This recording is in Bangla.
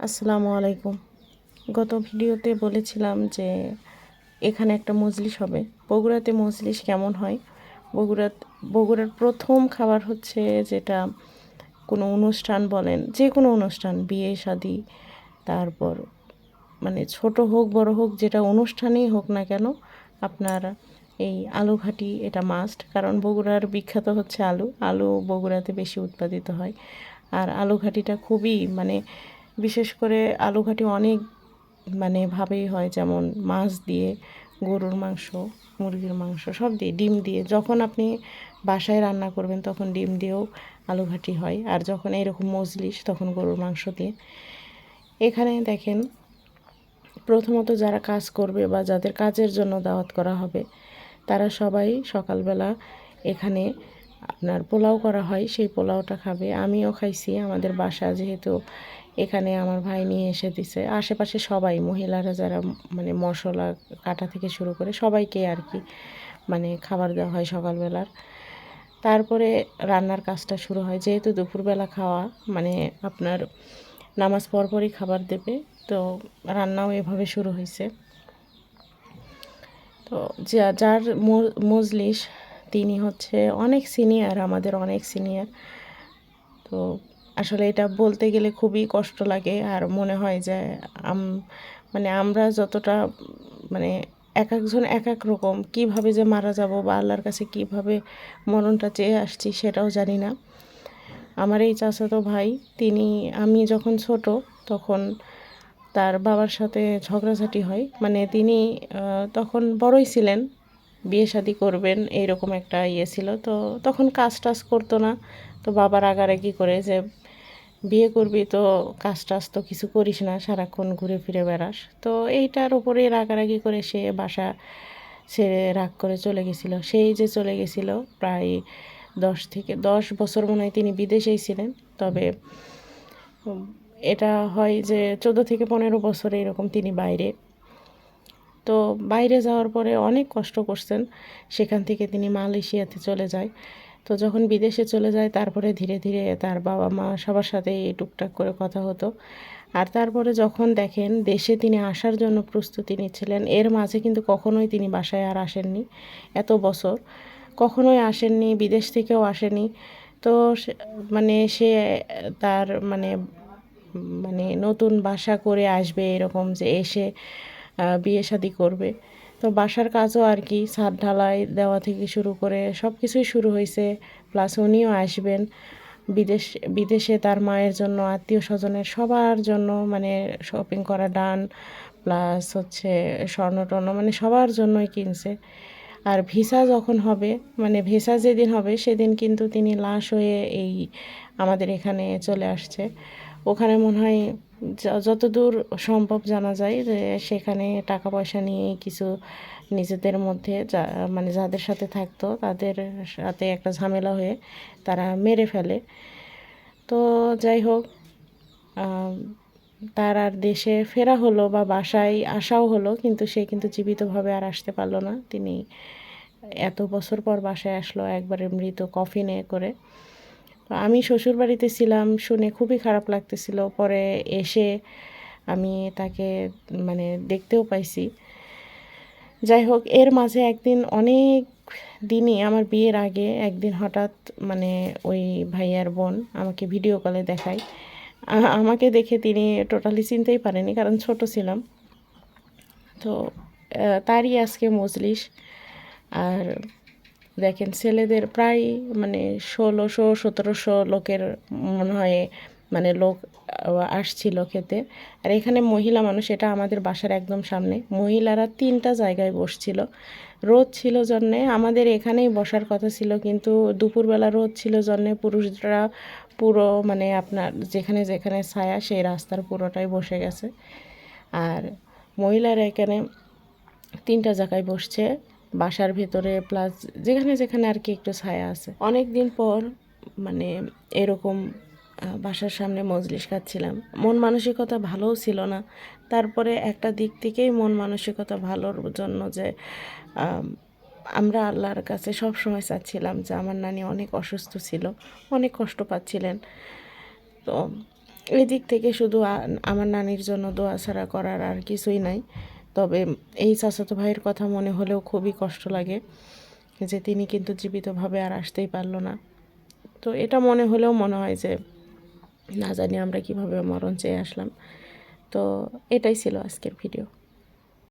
আসসালামু আলাইকুম। গত ভিডিওতে বলেছিলাম যে এখানে একটা মজলিস হবে। বগুড়াতে মজলিস কেমন হয়? বগুড়া বগুড়ার প্রথম খাবার হচ্ছে যেটা কোনো অনুষ্ঠান বলেন, যে কোনো অনুষ্ঠান, বিয়ে, শাদি, তারপর মানে ছোট হোক, বড় হোক, যেটা অনুষ্ঠানেই হোক না কেন, আপনার এই আলু ঘাটি এটা মাস্ট কারণ বগুড়ার বিখ্যাত হচ্ছে আলু। আলু বগুড়াতে বেশি উৎপাদিত হয়। আর আলু ঘাটিটা খুবই মানে বিশেষ করে আলু ঘাটি অনেক মানে ভাবেই হয় যেমন মাছ দিয়ে, গরুর মাংস, মুরগির মাংস সব দিয়ে ডিম দিয়ে। যখন আপনি বাসায় রান্না করবেন তখন ডিম দিয়েও আলু ঘাটি হয়। আর যখন এরকম মজলিস তখন গরুর মাংস দিয়ে। এখানে দেখেন, প্রথমত যারা কাজ করবে বা যাদের কাজের জন্য দাওয়াত করা হবে, তারা সবাই সকালবেলা এখানে আপনার পোলাও করা হয়। সেই পোলাওটা খাবে। আমিও খাইছি। আমাদের বাসা যেহেতু এখানে আমার ভাই নিয়ে এসে দিছে। আশেপাশে সবাই, মহিলারা যারা মানে মশলা কাটা থেকে শুরু করে সবাইকে আর কি মানে খাবার দেওয়া হয় সকালবেলার। তারপরে রান্নার কাজটা শুরু হয়। যেহেতু দুপুরবেলা খাওয়া মানে আপনার নামাজ পরপরই খাবার দেবে, তো রান্নাও এভাবে শুরু হয়েছে। তো যা, যার মজলিস, তিনি হচ্ছে অনেক সিনিয়র আমাদের অনেক সিনিয়র তো আসলে এটা বলতে গেলে খুবই কষ্ট লাগে আর মনে হয় যে আম মানে আমরা যতটা মানে এক একজন এক এক রকম কীভাবে যে মারা যাব বা আল্লাহর কাছে কীভাবে মরণটা চেয়ে আসছি সেটাও জানি না। আমার এই চাচাতো ভাই, তিনি, আমি যখন ছোট তখন তার বাবার সাথে ঝগড়াঝাটি হয়। মানে তিনি তখন বড়ই ছিলেন, বিয়ে শাদি করবেন এইরকম একটা ইয়ে ছিল। তো তখন কাজ টাজ করতো না। তো বাবার আগারাগি করে যে বিয়ে করবি তো কাজ টাজ তো কিছু করিস না, সারাক্ষণ ঘুরে ফিরে বেড়াস। তো এইটার ওপরে রাগারাগি করে সে বাসা ছেড়ে রাগ করে চলে গেছিল। সেই যে চলে গেছিল প্রায় দশ থেকে, দশ বছর মনে হয় তিনি বিদেশেই ছিলেন। তবে এটা হয় যে চোদ্দ থেকে পনেরো বছর এরকম তিনি বাইরে। তো বাইরে যাওয়ার পরে অনেক কষ্ট করছেন। সেখান থেকে তিনি মালয়েশিয়াতে চলে যায়। তো যখন বিদেশে চলে যায়, তারপরে ধীরে ধীরে তার বাবা মা সবার সাথেই টুকটাক করে কথা হতো। আর তারপরে যখন দেখেন দেশে তিনি আসার জন্য প্রস্তুতি নিচ্ছিলেন, এর মাঝে কিন্তু কখনোই তিনি বাসায় আর আসেননি এত বছর। কখনোই আসেননি, বিদেশ থেকেও আসেনি তো মানে সে তার মানে মানে নতুন বাসা করে আসবে এরকম যে এসে বিয়ে শাদি করবে। তো বাসার কাজও আর কি, ছাদ ঢালাই দেওয়া থেকে শুরু করে সব কিছুই শুরু হয়েছে। প্লাস উনিও আসবেন। বিদেশ, বিদেশে তার মায়ের জন্য, আত্মীয় স্বজনের সবার জন্য মানে শপিং করা ডান প্লাস হচ্ছে স্বর্ণ টর্ণ মানে সবার জন্যই কিনছে। আর ভিসা যখন হবে মানে ভিসা যেদিন হবে, সেদিন কিন্তু তিনি লাশ হয়ে এই আমাদের এখানে চলে আসছে। ওখানে মনে হয় যতদূর সম্ভব জানা যায় যে সেখানে টাকা পয়সা নিয়ে কিছু নিজেদের মধ্যে যা মানে যাদের সাথে থাকতো, তাদের সাথে একটা ঝামেলা হয়ে তারা মেরে ফেলে। তো যাই হোক তার আর দেশে ফেরা হলো বা বাসায় আসাও হলো, কিন্তু সে কিন্তু জীবিতভাবে আর আসতে পারল না। তিনি এত বছর পর বাসায় আসলো, একবারে মৃত কফিনে করে। আমি শ্বশুর বাড়িতে ছিলাম, শুনে খুবই খারাপ লাগতেছিল। পরে এসে আমি তাকে মানে দেখতেও পাইছি। যাই হোক, এর মাঝে একদিন অনেক দিনই, আমার বিয়ের আগে একদিন হঠাৎ মানে ওই ভাইয়ার বোন আমাকে ভিডিও কলে দেখায়। আমাকে দেখে তিনি টোটালি চিনতেই পারেনি, কারণ ছোট ছিলাম। তো তারই আজকে মজলিস। আর দেখেন ছেলেদের প্রায় মানে ষোলোশো সতেরোশো লোকের মনে হয় মানে লোক আসছিল খেতে। আর এখানে মহিলা মানুষ, এটা আমাদের বাসার একদম সামনে। মহিলারা তিনটা জায়গায় বসছিল। রোদ ছিল জন্যে, আমাদের এখানেই বসার কথা ছিল, কিন্তু দুপুরবেলা রোদ ছিল জন্যে পুরুষরা পুরো মানে আপনার যেখানে যেখানে ছায়া, সেই রাস্তার পুরোটাই বসে গেছে। আর মহিলারা এখানে তিনটা জায়গায় বসছে। বাসার ভেতরে প্লাস যেখানে যেখানে আর কি একটু ছায়া আছে। অনেক দিন পর মানে এরকম বাসার সামনে মজলিস খাচ্ছিলাম। মন মানসিকতা ভালোও ছিল না। তারপরে একটা দিক থেকেই মন মানসিকতা ভালোর জন্য যে আমরা আল্লাহর কাছে সব সময় চাচ্ছিলাম যে আমার নানি অনেক অসুস্থ ছিল, অনেক কষ্ট পাচ্ছিলেন। তো এই দিক থেকে শুধু আমার নানির জন্য দোয়া ছাড়া করার আর কিছুই নাই। তবে এই চাচাতো ভাইয়ের কথা মনে হলেও খুবই কষ্ট লাগে যে তিনি কিন্তু জীবিতভাবে আর আসতেই পারল না। তো এটা মনে হলেও মনে হয় যে না জানি আমরা কীভাবে মরণ চেয়ে আসলাম। তো এটাই ছিল আজকের ভিডিও।